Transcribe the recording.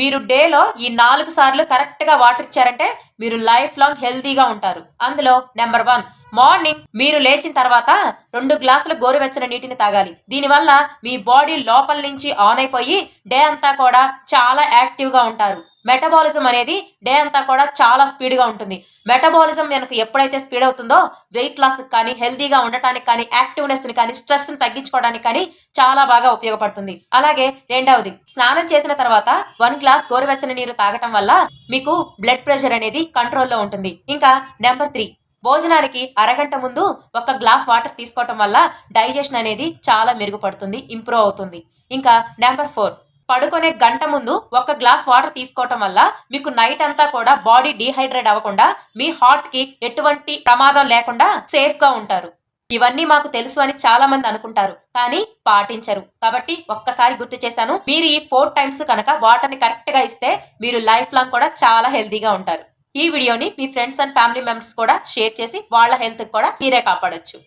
మీరు డేలో ఈ నాలుగు సార్లు కరెక్ట్గా వాటర్ ఇచ్చారంటే మీరు లైఫ్ లాంగ్ హెల్తీగా ఉంటారు. అందులో నెంబర్ వన్ మార్నింగ్ మీరు లేచిన తర్వాత రెండు గ్లాసులు గోరువెచ్చని నీటిని తాగాలి. దీనివల్ల మీ బాడీ లోపల నుంచి ఆన్ అయిపోయి డే అంతా కూడా చాలా యాక్టివ్గా ఉంటారు. మెటబాలిజం అనేది డే అంతా కూడా చాలా స్పీడ్గా ఉంటుంది. మెటబాలిజం మనకు ఎప్పుడైతే స్పీడ్ అవుతుందో వెయిట్ లాస్ కానీ హెల్తీగా ఉండటానికి కానీ యాక్టివ్నెస్ని కానీ స్ట్రెస్ని తగ్గించుకోవడానికి కానీ చాలా బాగా ఉపయోగపడుతుంది. అలాగే రెండవది స్నానం చేసిన తర్వాత వన్ గ్లాస్ గోరువెచ్చని నీరు తాగటం వల్ల మీకు బ్లడ్ ప్రెషర్ అనేది కంట్రోల్లో ఉంటుంది. ఇంకా నెంబర్ త్రీ భోజనానికి అరగంట ముందు ఒక గ్లాస్ వాటర్ తీసుకోవటం వల్ల డైజెషన్ అనేది చాలా మెరుగుపడుతుంది ఇంప్రూవ్ అవుతుంది. ఇంకా నెంబర్ ఫోర్ పడుకునే గంట ముందు ఒక గ్లాస్ వాటర్ తీసుకోవటం వల్ల మీకు నైట్ అంతా కూడా బాడీ డీహైడ్రేట్ అవ్వకుండా మీ హార్ట్కి ఎటువంటి ప్రమాదం లేకుండా సేఫ్గా ఉంటారు. ఇవన్నీ మాకు తెలుసు అని చాలా మంది అనుకుంటారు కానీ పాటించరు. కాబట్టి ఒక్కసారి గుర్తు చేశాను మీరు ఈ ఫోర్ టైమ్స్ కనుక వాటర్ని కరెక్ట్గా ఇస్తే మీరు లైఫ్ లాంగ్ కూడా చాలా హెల్తీగా ఉంటారు. ఈ వీడియోని మీ ఫ్రెండ్స్ అండ్ ఫ్యామిలీ మెంబర్స్ కూడా షేర్ చేసి వాళ్ళ హెల్త్ కూడా మీరే కాపాడొచ్చు.